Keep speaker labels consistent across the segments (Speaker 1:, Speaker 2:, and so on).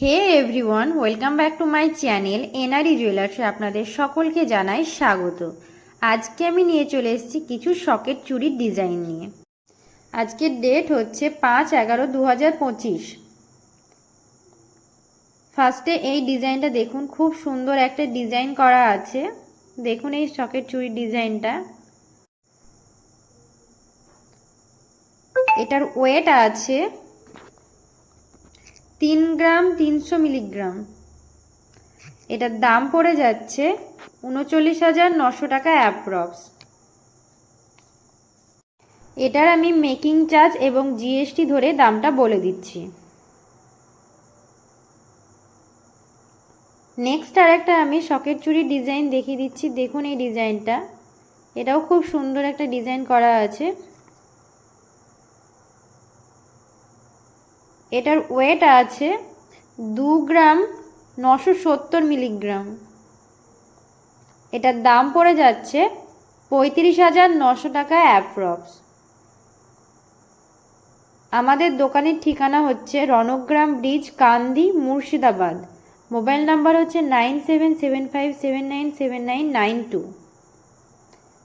Speaker 1: Hey everyone welcome back to my channel NRE জুয়েলার্সে আপনাদের সকলকে জানাই স্বাগত। আজকে আমি নিয়ে চলে এসেছি কিছু শকের চুড়ির ডিজাইন নিয়ে। আজকের ডেট হচ্ছে পাঁচ এগারো দু হাজার পঁচিশ ফার্স্টে এই ডিজাইনটা দেখুন, খুব সুন্দর একটা ডিজাইন করা আছে। দেখুন এই শকের চুড়ির ডিজাইনটা। এটার ওয়েট আছে তিন গ্রাম তিনশো মিলিগ্রাম। এটার দাম পড়ে যাচ্ছে উনচল্লিশ হাজার নশো টাকা অ্যাপ্রক্স। এটার আমি মেকিং চার্জ এবং জিএসটি ধরে দামটা বলে দিচ্ছি। নেক্সট আর একটা আমি শকের চুড়ির ডিজাইন দেখিয়ে দিচ্ছি। দেখুন এই ডিজাইনটা। এটাও খুব সুন্দর একটা ডিজাইন করা আছে। এটার ওয়েট আছে দু গ্রাম নশো সত্তর মিলিগ্রাম। এটার দাম পড়ে যাচ্ছে পঁয়ত্রিশ হাজার নশো টাকা অ্যাপ্রক্স। আমাদের দোকানের ঠিকানা হচ্ছে Rangram bridge, Kandi, Murshidabad. Mobile number হচ্ছে nine seven seven five seven nine seven nine nine two.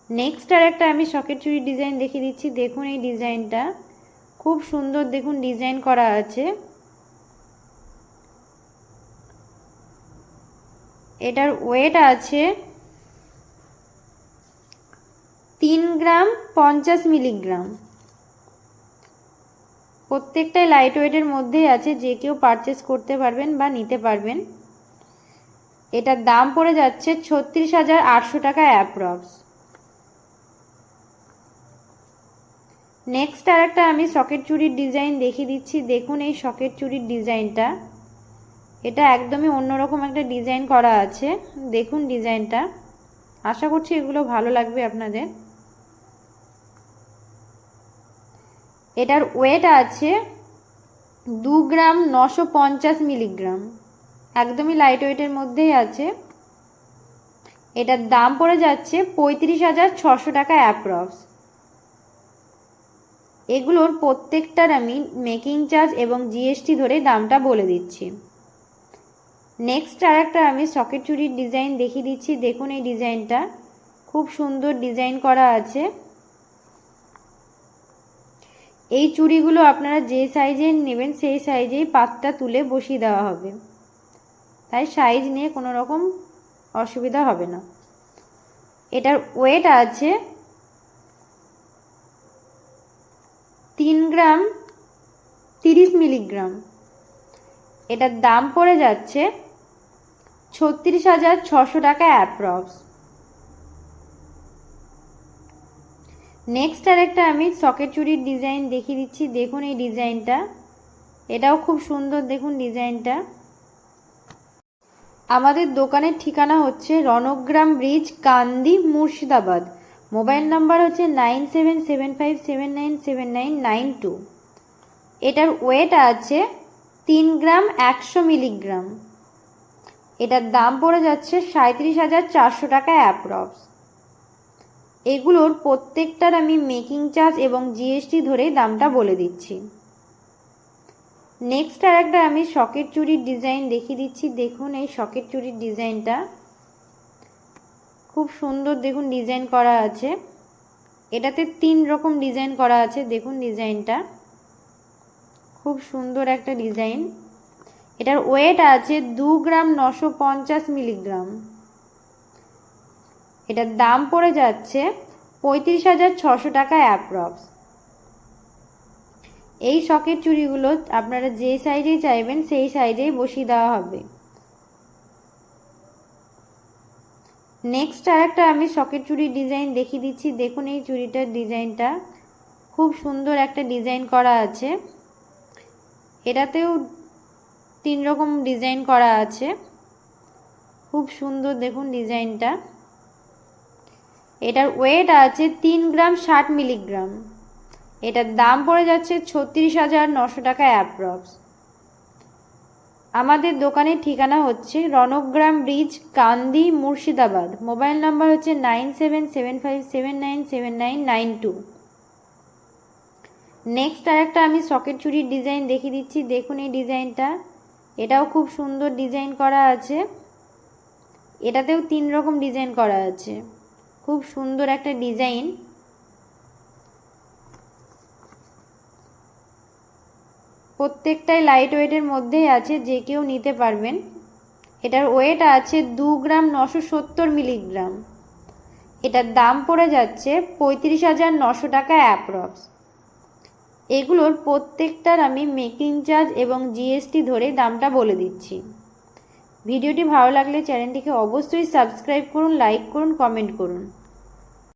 Speaker 1: Next আর একটা আমি শকেট চুরি ডিজাইন দেখিয়ে দিচ্ছি। দেখুন এই ডিজাইনটা। খুব সুন্দর দেখুন ডিজাইন করা আছে। এটার ওয়েট আছে তিন গ্রাম পঞ্চাশ মিলিগ্রাম। প্রত্যেকটাই লাইট ওয়েটের মধ্যেই আছে, যে কেউ পারচেস করতে পারবেন বা নিতে পারবেন। এটার দাম পড়ে যাচ্ছে ছত্রিশ হাজার আটশো টাকা অ্যাপ্রক্স নেক্সট আর একটা আমি সকেট চুরির ডিজাইন দেখিয়ে দিচ্ছি। দেখুন এই সকেট চুরির ডিজাইনটা এটা একদমই অন্যরকম একটা ডিজাইন করা আছে। দেখুন ডিজাইনটা আশা করছি এগুলো ভালো লাগবে আপনাদের। এটার ওয়েট আছে দু গ্রাম নশো পঞ্চাশ মিলিগ্রাম। একদমই লাইট ওয়েটের মধ্যেই আছে। এটার দাম পড়ে যাচ্ছে পঁয়ত্রিশ হাজার ছশো টাকা অ্যাপ্রক্স এগুলোর প্রত্যেকটার আমি মেকিং চার্জ এবং জিএসটি ধরে দামটা বলে দিচ্ছি। নেক্সট আর একটা আমি সকেট চুরির ডিজাইন দেখিয়ে দিচ্ছি। দেখুন এই ডিজাইনটা খুব সুন্দর ডিজাইন করা আছে। এই চুড়িগুলো আপনারা যে সাইজে নেবেন, সেই সাইজেই পাতটা তুলে বসিয়ে দেওয়া হবে। তাই সাইজ নিয়ে কোনো রকম অসুবিধা হবে না। এটার ওয়েট আছে তিন গ্রাম তিরিশ মিলিগ্রাম। এটার দাম পড়ে যাচ্ছে ছত্রিশ হাজার ছশো টাকা অ্যাপ্রক্স। নেক্সট আর একটা আমি সকেট চুরির ডিজাইন দেখিয়ে দিচ্ছি। দেখুন এই ডিজাইনটা। এটাও খুব সুন্দর, দেখুন ডিজাইনটা। আমাদের দোকানের ঠিকানা হচ্ছে Rangram bridge, Kandi, Murshidabad. Mobile number হচ্ছে nine seven seven five seven nine seven nine nine two. এটার ওয়েট আছে তিন গ্রাম একশো মিলিগ্রাম। এটার দাম পড়ে যাচ্ছে সাঁত্রিশ হাজার চারশো টাকা অ্যাপ্রক্স। এগুলোর প্রত্যেকটার আমি মেকিং চার্জ এবং জিএসটি ধরে দামটা বলে দিচ্ছি। নেক্সট আর একটা আমি শকেট চুরির ডিজাইন দেখিয়ে দিচ্ছি। দেখুন এই শকেট চুরির ডিজাইনটা। খুব সুন্দর দেখুন ডিজাইন করা আছে। এটাতে তিন রকম ডিজাইন করা আছে, দেখুন ডিজাইনটা খুব সুন্দর একটা ডিজাইন এটার ওয়েট আছে দু গ্রাম নশো পঞ্চাশ মিলিগ্রাম। এটার দাম পড়ে যাচ্ছে পঁয়ত্রিশ হাজার ছশো টাকা অ্যাপ্রক্স এই শকের চুড়িগুলো আপনারা যে সাইজেই চাইবেন সেই সাইজেই বসিয়ে দেওয়া হবে। নেক্সট আর একটা আমি শকের চুড়ির ডিজাইন দেখিয়ে দিচ্ছি। দেখুন এই চুড়িটার ডিজাইনটা খুব সুন্দর একটা ডিজাইন করা আছে। এটাতেও তিন রকম ডিজাইন করা আছে। খুব সুন্দর দেখুন ডিজাইনটা এটার ওয়েট আছে তিন গ্রাম ষাট মিলিগ্রাম এটার দাম পড়ে যাচ্ছে ছত্রিশ হাজার নশো টাকা অ্যাপ্রক্স আমাদের দোকানের ঠিকানা হচ্ছে Rangram bridge, Kandi, Murshidabad. Mobile number হচ্ছে nine seven seven five seven nine seven nine nine two. Next আর একটা আমি সকেট চুরির ডিজাইন দেখিয়ে দিচ্ছি। দেখুন এই ডিজাইনটা। এটাও খুব সুন্দর ডিজাইন করা আছে। এটাতেও তিন রকম ডিজাইন করা আছে। খুব সুন্দর একটা ডিজাইন। প্রত্যেকটাই লাইট ওয়েটের মধ্যেই আছে, যে কেউ নিতে পারবেন। এটার ওয়েট আছে দু গ্রাম নশো সত্তর মিলিগ্রাম এটার দাম পড়ে যাচ্ছে পঁয়ত্রিশ হাজার নশো টাকা অ্যাপ্রক্স এগুলোর প্রত্যেকটার আমি মেকিং চার্জ এবং জিএসটি ধরে দামটা বলে দিচ্ছি। ভিডিওটি ভালো লাগলে চ্যানেলটিকে অবশ্যই সাবস্ক্রাইব করুন লাইক করুন কমেন্ট করুন।